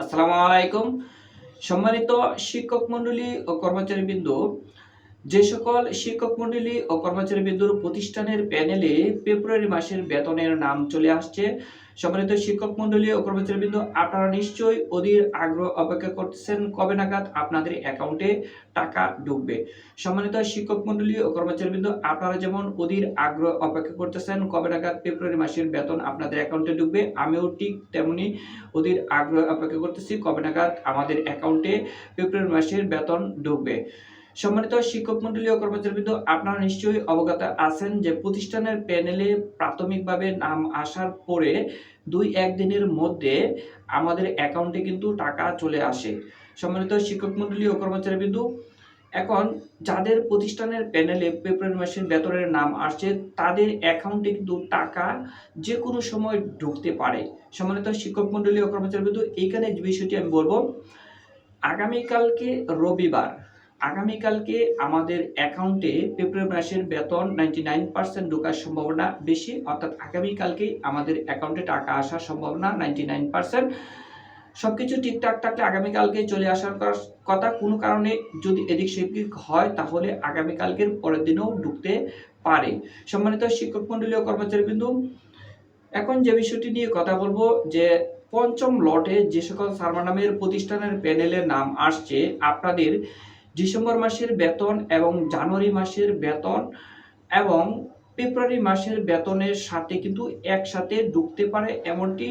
আসসালামু আলাইকুম। সম্মানিত শিক্ষক মন্ডলী ও কর্মচারী বিন্দু, যে সকল শিক্ষক মন্ডলী ও কর্মচারী বিন্দুর প্রতিষ্ঠানের প্যানেলে ফেব্রুয়ারি মাসের বেতনের নাম চলে আসছে। সম্মানিত শিক্ষক মণ্ডলী ও কর্মচারী বিন্দু আপনারা নিশ্চয়ই অধীর আগ্রহ অপেক্ষা করতেছেন কবে নাগাদ আপনাদের অ্যাকাউন্টে টাকা ঢুকবে। সম্মানিত শিক্ষক মণ্ডলী ও কর্মচারী বিন্দু আপনারা যেমন অধীর আগ্রহ অপেক্ষা করতেছেন কবে নাগাদ ফেব্রুয়ারি মাসের বেতন আপনাদের অ্যাকাউন্টে ঢুকবে, আমিও ঠিক তেমনি অধীর আগ্রহ অপেক্ষা করতেছি কবে নাগাদ আমাদের অ্যাকাউন্টে ফেব্রুয়ারি মাসের বেতন ঢুকবে। সম্মানিত শিক্ষক মন্ডলী ও কর্মচারীবৃন্দ, আপনারা নিশ্চয়ই অবগত আছেন যে প্রতিষ্ঠানের প্যানেলে প্রাথমিকভাবে নাম আসার পরে দুই একদিনের মধ্যে আমাদের অ্যাকাউন্টে কিন্তু টাকা চলে আসে। সম্মানিত শিক্ষক মন্ডলী ও কর্মচারীবৃন্দ, এখন যাদের প্রতিষ্ঠানের প্যানেলে ফেব্রুয়ারি মাসের বেতনের নাম আসছে, তাদের অ্যাকাউন্টে কিন্তু টাকা যে কোনো সময় ঢুকতে পারে। সম্মানিত শিক্ষক মন্ডলী ও কর্মচারীবৃন্দ, এইখানে বিষয়টি আমি বলব। আগামীকালকে রবিবার আগামীকালকে আমাদের অ্যাকাউন্টে ফেব্রুয়ারি মাসের বেতন নাইনটি নাইন পার্সেন্ট ঢোকার সম্ভাবনা বেশি, অর্থাৎ আগামীকালকেই আমাদের অ্যাকাউন্টে টাকা আসার সম্ভাবনা নাইনটি নাইন পার্সেন্ট সব কিছু ঠিকঠাক থাকলে আগামীকালকে চলে আসার কথা। কোনো কারণে যদি এদিক সেদিক হয়, তাহলে আগামীকালকের পরের দিনও ঢুকতে পারে। সম্মানিত শিক্ষক মন্ডলী ও কর্মচারীবৃন্দ, এখন যে বিষয়টি নিয়ে কথা বলব, যে পঞ্চম লটে যে সকল সারমা নামের প্রতিষ্ঠানের প্যানেলের নাম আসছে, আপনাদের ডিসেম্বর মাসের বেতন এবং জানুয়ারি মাসের বেতন এবং ফেব্রুয়ারি মাসের বেতনের সাথে কিন্তু একসাথে ঢুকতে পারে, এমনটি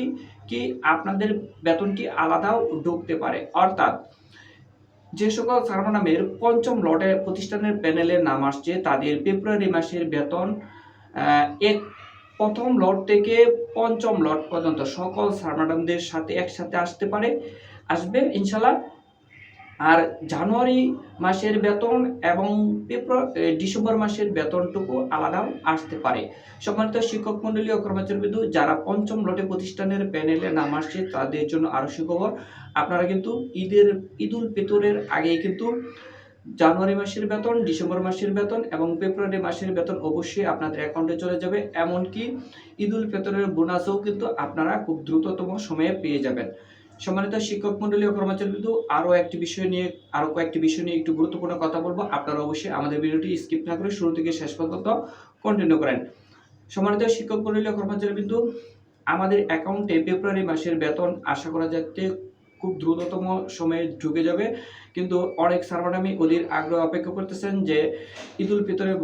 কি আপনাদের বেতনটি আলাদাও ঢুকতে পারে? অর্থাৎ যে সকল সারমা নামের পঞ্চম লটে প্রতিষ্ঠানের প্যানেলে নাম আসছে, তাদের ফেব্রুয়ারি মাসের বেতন এক প্রথম লট থেকে পঞ্চম লট পর্যন্ত সকল সারমাডামদের সাথে একসাথে আসতে পারে, আসবে ইনশাল্লাহ আর জানুয়ারি মাসের বেতন এবং ডিসেম্বর মাসের বেতনটুকু আলাদাও আসতে পারে। সম্মানিত শিক্ষক মন্ডলী ও কর্মচারীবৃন্দ, যারা পঞ্চম লটে প্রতিষ্ঠানের প্যানেলে নাম আসছে, তাদের জন্য আরও সুখবর। আপনারা কিন্তু ঈদের, ঈদুল ফিতরের আগেই কিন্তু জানুয়ারি মাসের বেতন, ডিসেম্বর মাসের বেতন এবং ফেব্রুয়ারি মাসের বেতন অবশ্যই আপনাদের অ্যাকাউন্টে চলে যাবে। এমনকি ঈদুল ফিতরের বোনাসও কিন্তু আপনারা খুব দ্রুততম সময়ে পেয়ে যাবেন। সম্মানিত শিক্ষক মন্ডলী ও কর্মচারীবৃন্দ, আরও একটি বিষয় নিয়ে, আরও কয়েকটি বিষয় নিয়ে একটু গুরুত্বপূর্ণ কথা বলব। আপনারা অবশ্যই আমাদের ভিডিওটি স্কিপ না করে শুরু থেকে শেষ পর্যন্ত কন্টিনিউ করেন। সম্মানিত শিক্ষক মন্ডলী ও কর্মচারীবৃন্দ, আমাদের অ্যাকাউন্টে ফেব্রুয়ারি মাসের বেতন আশা করা যাচ্ছে খুব দ্রুততম সময়ে ঢুকে যাবে। কিন্তু অনেক সার্ভানামি অধীর আগ্রহ অপেক্ষা করতেছেন যে ঈদুল ফিতরের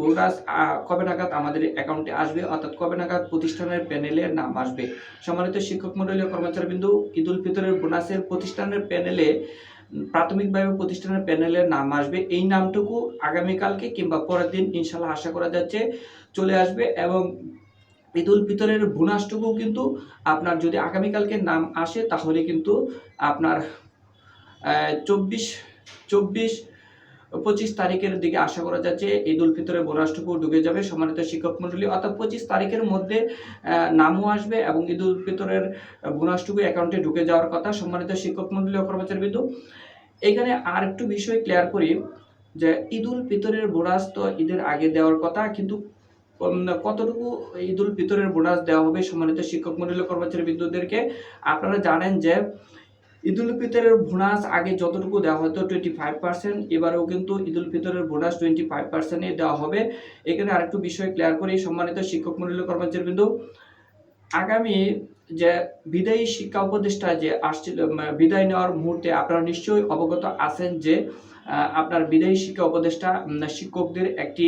আহ, কবে নাগাদ আমাদের অ্যাকাউন্টে আসবে? অর্থাৎ কবে নাগাদ প্রতিষ্ঠানের প্যানেলে নাম আসবে? সম্মানিত শিক্ষক ও কর্মচারীবৃন্দু ঈদুল ফিতরের বোনাসের প্রতিষ্ঠানের প্যানেলে প্রাথমিকভাবে প্রতিষ্ঠানের প্যানেলের নাম আসবে। এই নামটুকু আগামীকালকে কিংবা পরের দিন ইনশাল্লাহ আশা করা যাচ্ছে চলে আসবে এবং ঈদুল ফিতরের বোনাসটুকু কিন্তু আপনার যদি আগামীকালকে নাম আসে, তাহলে কিন্তু আপনার চব্বিশ চব্বিশ, পঁচিশ তারিখের দিকে আশা করা যাচ্ছে ঈদ উল ফিতরের বোনাসটুকু ঢুকে যাবে সম্মানিত শিক্ষক মন্ডলী অর্থাৎ পঁচিশ তারিখের মধ্যে নামও আসবে এবং ঈদ উল ফিতরের বোনাসটুকু অ্যাকাউন্টে ঢুকে যাওয়ার কথা সম্মানিত শিক্ষক মন্ডলী ও কর্মচারী বিন্দু এখানে আর একটু বিষয় ক্লিয়ার করি যে ঈদ উল ফিতরের বোনাস তো ঈদের আগে দেওয়ার কথা, কিন্তু কতটুকু ঈদ উল ফিতরের বোনাস দেওয়া হবে সম্মানিত শিক্ষক মন্ডলী কর্মচারী বিদ্যুৎদেরকে আপনারা জানেন যে ঈদ উল ফিতরের বোনাস আগে যতটুকু দেওয়া হতো টোয়েন্টি ফাইভ পার্সেন্ট এবারেও কিন্তু ঈদ উল ফিতরের বোনাস টোয়েন্টি ফাইভ পার্সেন্টে দেওয়া হবে। এখানে আরেকটু বিষয় ক্লিয়ার করি সম্মানিত শিক্ষক মন্ডলী কর্মচারী বিন্দু। আগামী যে বিদায়ী শিক্ষা উপদেষ্টা যে আসছিল বিদায় নেওয়ার মুহূর্তে আপনারা নিশ্চয়ই অবগত আছেন যে আপনার বিদায়ী শিক্ষা উপদেষ্টা শিক্ষকদের একটি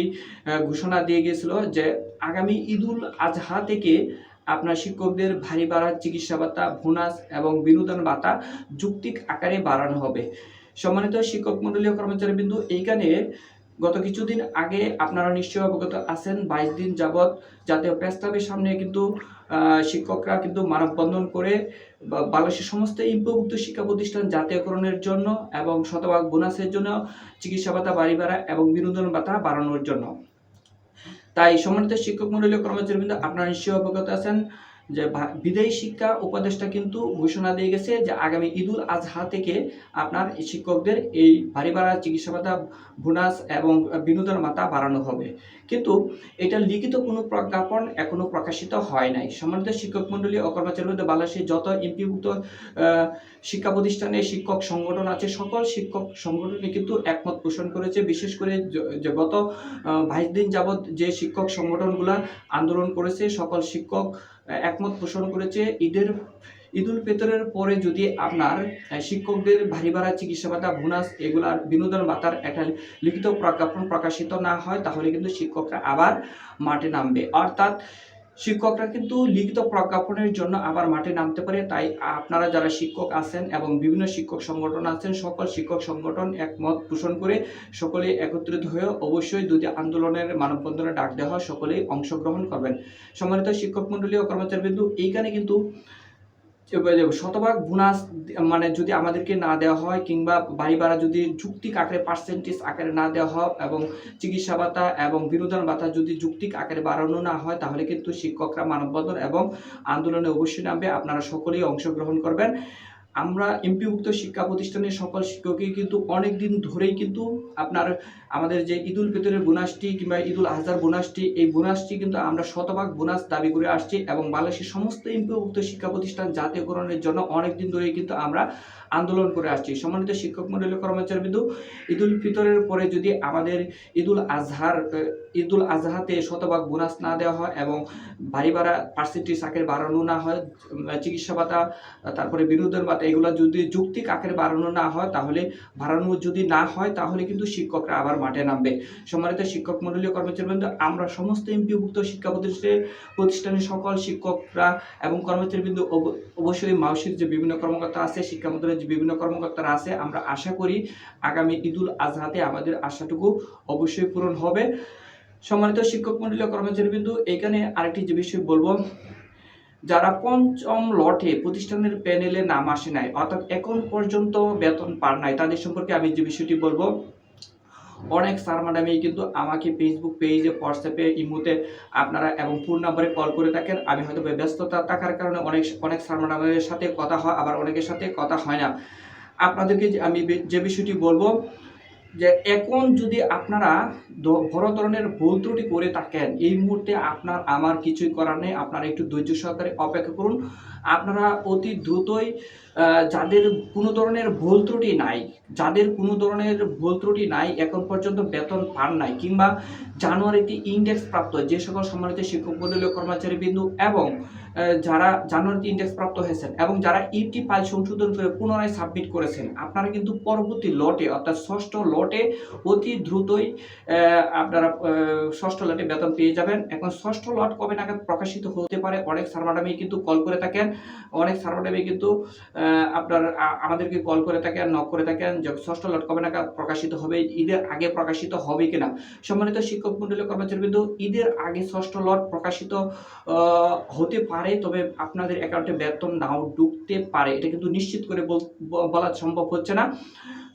ঘোষণা দিয়ে গিয়েছিল যে আগামী ঈদুল আজহা থেকে আপনার শিক্ষকদের ভারী ভাড়া চিকিৎসা ভাতা, বোনাস এবং বিনোদন ভাতা যুক্তিক আকারে বাড়ানো হবে। সম্মানিত শিক্ষক মন্ডলী ও কর্মচারী বিন্দু এইখানে গত কিছুদিন আগে আপনারা নিশ্চয়ই অবগত আছেন, বাইশ দিন যাবৎ জাতীয় প্রেস ক্লাবের সামনে কিন্তু শিক্ষকরা কিন্তু মানব বন্ধন করে বাংলাদেশের সমস্ত ইম্পভুক্ত শিক্ষা প্রতিষ্ঠান জাতীয়করণের জন্য এবং শতভাগ বোনাসের জন্য চিকিৎসা ভাতা, বাড়ি ভাড়া এবং বিনোদন ভাতা বাড়ানোর জন্য। তাই সম্মানিত শিক্ষক মন্ডলীয় কর্মচারী কর্মচারীবৃন্দ, আপনারা নিশ্চয়ই অবগত আছেন। যে বিদায়ী শিক্ষা উপদেষ্টা কিন্তু ঘোষণা দিয়ে গেছে যে আগামী ঈদুল আজহা থেকে আপনার শিক্ষকদের এই বাড়ি ভাড়া চিকিৎসা ভাতা, বোনাস এবং বিনোদন ভাতা বাড়ানো হবে। কিন্তু এটা লিখিত কোনো প্রজ্ঞাপন এখনও প্রকাশিত হয় নাই। সম্মানিত শিক্ষক মন্ডলী ও কর্মচারী বাংলাদেশের যত এমপিভুক্ত শিক্ষা প্রতিষ্ঠানে শিক্ষক সংগঠন আছে, সকল শিক্ষক সংগঠনে কিন্তু একমত পোষণ করেছে। বিশেষ করে যে গত বাইশ দিন যাবৎ যে শিক্ষক সংগঠনগুলা আন্দোলন করেছে, সকল শিক্ষক একমত পোষণ করেছে। ঈদের, ঈদুল ফিতরের পরে যদি আপনার শিক্ষকদের ভারী ভাড়া, চিকিৎসা ভাতা, বোনাস এগুলার বিনোদন ভাতার একটা লিখিত প্রজ্ঞাপন প্রকাশিত না হয়, তাহলে কিন্তু শিক্ষকরা আবার মাঠে নামবে। অর্থাৎ শিক্ষকরা কিন্তু লিখিত প্রজ্ঞাপনের জন্য আবার মাঠে নামতে পারে। তাই আপনারা যারা শিক্ষক আছেন এবং বিভিন্ন শিক্ষক সংগঠন আছেন, সকল শিক্ষক সংগঠন একমত পোষণ করে সকলে একত্রিত হয়ে অবশ্যই দুটি আন্দোলনের মানববন্ধনে ডাক দেওয়া সকলেই অংশগ্রহণ করবেন। সম্মানিত শিক্ষক মন্ডলী ও কর্মচারীবৃন্দু, এইখানে কিন্তু শতভাগ বোনাস মানে যদি আমাদেরকে না দেওয়া হয় কিংবা বাড়ি ভাড়া যদি যুক্তিক আকারে পার্সেন্টেজ আকারে না দেওয়া হয় এবং চিকিৎসা ভাতা এবং বিনোদন ভাতা যদি যুক্তিক আকারে বাড়ানো না হয়, তাহলে কিন্তু শিক্ষকরা মানববন্ধন এবং আন্দোলনে অবশ্যই নামবে। আপনারা সকলেই অংশগ্রহণ করবেন। আমরা এমপিভুক্ত শিক্ষা প্রতিষ্ঠানের সকল শিক্ষকই কিন্তু অনেক দিন ধরেই কিন্তু আপনার আমাদের যে ঈদুল ফিতরের বোনাসটি কিংবা ঈদুল আজহার বোনাসটি, এই বোনাসটি কিন্তু আমরা শতভাগ বোনাস দাবি করে আসছি এবং বাংলাদেশের সমস্ত এমপিভুক্ত শিক্ষা প্রতিষ্ঠান জাতীয়করণের জন্য অনেক দিন ধরেই কিন্তু আমরা আন্দোলন করে আসছি। সম্মানিত শিক্ষক মন্ডলী কর্মচারী বিন্দু ঈদুল ফিতরের পরে যদি আমাদের ঈদুল আজহার, ঈদুল আজহাতে শতভাগ বোনাস না দেওয়া হয় এবং বাড়ি ভাড়া পার্সেন্টেজ আকারে বাড়ানো না হয় চিকিৎসা ভাতা, তারপরে বিনোদন ভাতা এগুলো যদি যুক্তিক আকারে বাড়ানো না হয়, তাহলে বাড়ানো যদি না হয়, তাহলে কিন্তু শিক্ষকরা আবার মাঠে নামবে। সম্মানিত শিক্ষক মন্ডলী কর্মচারীবৃন্দ, আমরা সমস্ত এমপিভুক্ত শিক্ষা প্রতিষ্ঠানের প্রতিষ্ঠানের সকল শিক্ষকরা এবং কর্মচারীবৃন্দ অব- অবশ্যই মাউসির যে বিভিন্ন কর্মকর্তা আছে, শিক্ষা মন্ত্রণের যে বিভিন্ন কর্মকর্তারা আছে, আমরা আশা করি আগামী ঈদুল আজহাতে আমাদের আশাটুকু অবশ্যই পূরণ হবে। সম্মানিত শিক্ষক মন্ডলী কর্মচারীবৃন্দ, এখানে আরেকটি যে বিষয় বলব যারা পঞ্চম লটে প্রতিষ্ঠানের প্যানেলে নাম আসে নাই, অর্থাৎ এখন পর্যন্ত বেতন পার নাই, তাদের সম্পর্কে আমি যে বিষয়টি বলব, অনেক স্যার ম্যাডামই কিন্তু আমাকে ফেসবুক পেজে হোয়াটসঅ্যাপে ইমোতে আপনারা এবং ফোন নাম্বারে কল করে থাকেন। আমি হয়তো ব্যস্ততা থাকার কারণে অনেক অনেক স্যার ম্যাডামের সাথে কথা হয়, আবার অনেকের সাথে কথা হয় না। আপনাদেরকে আমি যে বিষয়টি বলব যে এখন যদি আপনারা বড় ধরনের ভুল ত্রুটি করে থাকেন, এই মুহূর্তে আপনার, আমার কিছুই করার নেই। আপনারা একটু ধৈর্য সহকারে অপেক্ষা করুন। আপনারা অতি দ্রুতই যাদের কোনো ধরনের ভুল ত্রুটি নাই, যাদের কোনো ধরনের ভুল ত্রুটি নাই, এখন পর্যন্ত বেতন পান নাই, কিংবা জানুয়ারিতে ইন্ডেক্স প্রাপ্ত যে সকল সম্মানিত শিক্ষক মন্ডলীয় কর্মচারী বিন্দু এবং যারা জানুয়ারিতে ইন্ডেক্স প্রাপ্ত হয়েছেন এবং যারা ইটি ফাইল সংশোধন করে পুনরায় সাবমিট করেছেন, আপনারা কিন্তু পরবর্তী লটে অর্থাৎ ষষ্ঠ লটে অতি দ্রুতই আপনারা ষষ্ঠ লটে বেতন পেয়ে যাবেন। এখন ষষ্ঠ লট কবে নাগাদ প্রকাশিত হতে পারে? অনেক স্যার ম্যাডামই কিন্তু কল করে থাকেন। অনেক স্যার ম্যাডামই কিন্তু আপনার আমাদেরকে কল করে থাকেন নক করে থাকেন যে ষষ্ঠ লট কবে নাগাদ প্রকাশিত হবে, ঈদের আগে প্রকাশিত হবে কিনা। সম্মানিত শিক্ষক মন্ডলী কর্মচারী বিন্দু, ঈদের আগে ষষ্ঠ লট প্রকাশিত হতে পারে তবে আপনাদের অ্যাকাউন্টে বেতন নাও ঢুকতে পারে। এটা কিন্তু নিশ্চিত করে বলা সম্ভব হচ্ছে না।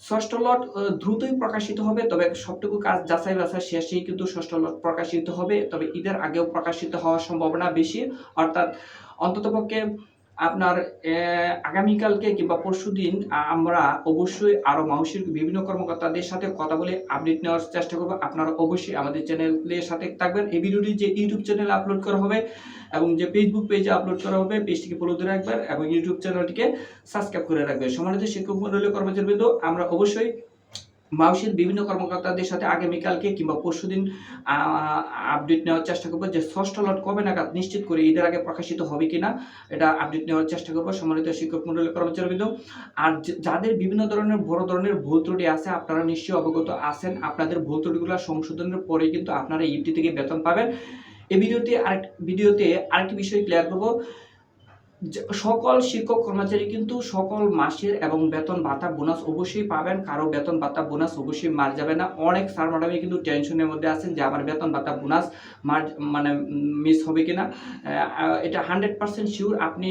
ষষ্ঠ লট দ্রুতই প্রকাশিত হবে, তবে সবটুকু কাজ যাচাই বাছাই শেষেই কিন্তু ষষ্ঠ লট প্রকাশিত হবে। তবে ঈদের আগেও প্রকাশিত হওয়ার সম্ভাবনা বেশি। অর্থাৎ অন্ততপক্ষে আপনার আগামীকালকে কিংবা পরশু দিন আমরা অবশ্যই আরও মানুষের বিভিন্ন কর্মকর্তাদের সাথে কথা বলে আপডেট নেওয়ার চেষ্টা করব। আপনারা অবশ্যই আমাদের চ্যানেলের সাথে থাকবেন। এই ভিডিওটি যে ইউটিউব চ্যানেলে আপলোড করা হবে এবং যে ফেসবুক পেজে আপলোড করা হবে, পেজটিকে ফলো দিয়ে রাখবেন এবং ইউটিউব চ্যানেলটিকে সাবস্ক্রাইব করে রাখবেন। সম্মানিত শিক্ষক মন্ডলীয় কর্মচারীবৃন্দ, আমরা অবশ্যই মাউসের বিভিন্ন কর্মকর্তাদের সাথে আগামীকালকে কিংবা পরশুদিন আপডেট নেওয়ার চেষ্টা করব যে ষষ্ঠ লট কবে নাগাদ নিশ্চিত করে ঈদের আগে প্রকাশিত হবে কিনা, এটা আপডেট নেওয়ার চেষ্টা করব সম্মানিত শিক্ষক মন্ডলের কর্মচারীবৃন্দ। আর যাদের বিভিন্ন ধরনের, বড় ধরনের ভুল ত্রুটি আছে, আপনারা নিশ্চয়ই অবগত আছেন। আপনাদের ভুল ত্রুটিগুলো সংশোধনের পরে কিন্তু আপনারা ইউটি থেকে বেতন পাবেন। এই ভিডিওতে আরেক, ভিডিওতে আরেকটি বিষয় ক্লিয়ার করব। সকল শিক্ষক কর্মচারী কিন্তু সকল মাসের এবং বেতন ভাতা বোনাস অবশ্যই পাবেন, কারও বেতন ভাতা বোনাস অবশ্যই মার যাবে না। অনেক স্যার ম্যাডামই কিন্তু টেনশনের মধ্যে আছেন যে আমার বেতন ভাতা বোনাস মার মানে মিস হবে কিনা। এটা হান্ড্রেড পার্সেন্ট শিওর আপনি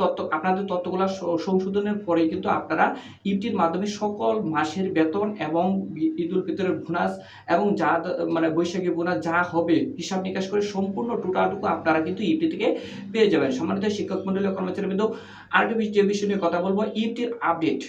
তথ্য আপনাদের তথ্যগুলো সংশোধনের পরে কিন্তু আপনারা ইপটির মাধ্যমে সকল মাসের বেতন এবং ঈদ উল ফিতরের বোনাস এবং যা মানে বৈশাখী বোনাস যা হবে হিসাব নিকাশ করে সম্পূর্ণ টোটালটুকু আপনারা কিন্তু ইপটি থেকে পেয়ে যাবেন। সম্মানিত শিক্ষক মন্ডলী কর্মচারী বিন্দু আরেকটা যে বিষয় নিয়ে কথা বলব ইপটির আপডেট।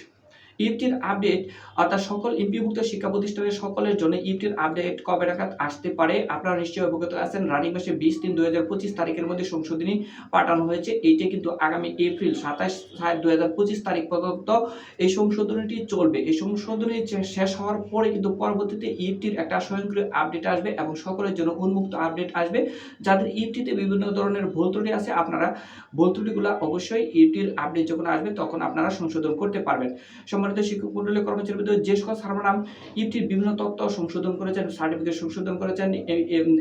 ইপটির আপডেট, অর্থাৎ সকল ইপিভুক্ত শিক্ষা প্রতিষ্ঠানের সকলের জন্য ইপটির আপডেট কবে নাগাদ আসতে পারে? আপনারা নিশ্চয়ই অবগত আছেন, রানিং মাসে বিশ তিন দুই হাজার পঁচিশ তারিখের মধ্যে সংশোধনী পাঠানো হয়েছে। এইটা কিন্তু আগামী এপ্রিল সাতাশ সাত দুই হাজার পঁচিশ তারিখ পর্যন্ত এই সংশোধনীটি চলবে। এই সংশোধনী শেষ হওয়ার পরে কিন্তু পরবর্তীতে ইপটির একটা স্বয়ংক্রিয় আপডেট আসবে এবং সকলের জন্য উন্মুক্ত আপডেট আসবে। যাদের ইপটিতে বিভিন্ন ধরনের ভুল ত্রুটি আছে, আপনারা ভুল ত্রুটিগুলো অবশ্যই ইপটির আপডেট যখন আসবে, তখন আপনারা সংশোধন করতে পারবেন। সম্মানিত শিক্ষক মন্ডলী, কর্মচারী যে সকল সার্বনাম ইপটির বিভিন্ন তথ্য সংশোধন করেছেন সার্টিফিকেট সংশোধন করেছেন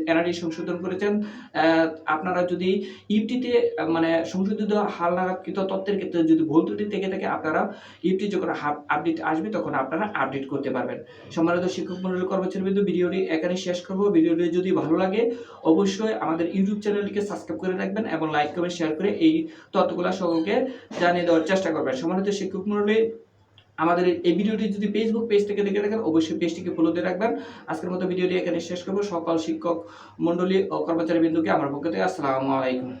এনআরডি সংশোধন করেছেন। আপনারা যদি ইফটিতে মানে সংশোধিত হাল নাগাদকৃত তথ্যের ক্ষেত্রে যদি ভুল ত্রুটি থেকে থাকে, আপনারা ইফটি যখন আপডেট আসবে, তখন আপনারা আপডেট করতে পারবেন। সম্মানিত শিক্ষক মন্ডলী, কর্মচারী ভিডিওটি এখানে শেষ করব। ভিডিওটি যদি ভালো লাগে, অবশ্যই আমাদের ইউটিউব চ্যানেলটিকে সাবস্ক্রাইব করে রাখবেন এবং লাইক, কমেন্ট, শেয়ার করে এই তথ্যগুলো সকলকে জানিয়ে দেওয়ার চেষ্টা করবেন। সম্মানিত শিক্ষক মন্ডলী আমাদের এই ভিডিওটি যদি ফেসবুক পেজ থেকে দেখে থাকেন, অবশ্যই পেজটিকে ফলো দিয়ে রাখবেন। আজকের মতো ভিডিওটি এখানে শেষ করব। সকল শিক্ষক মন্ডলী ও কর্মচারী বিন্দুকে আমার পক্ষ থেকে আসসালামু আলাইকুম।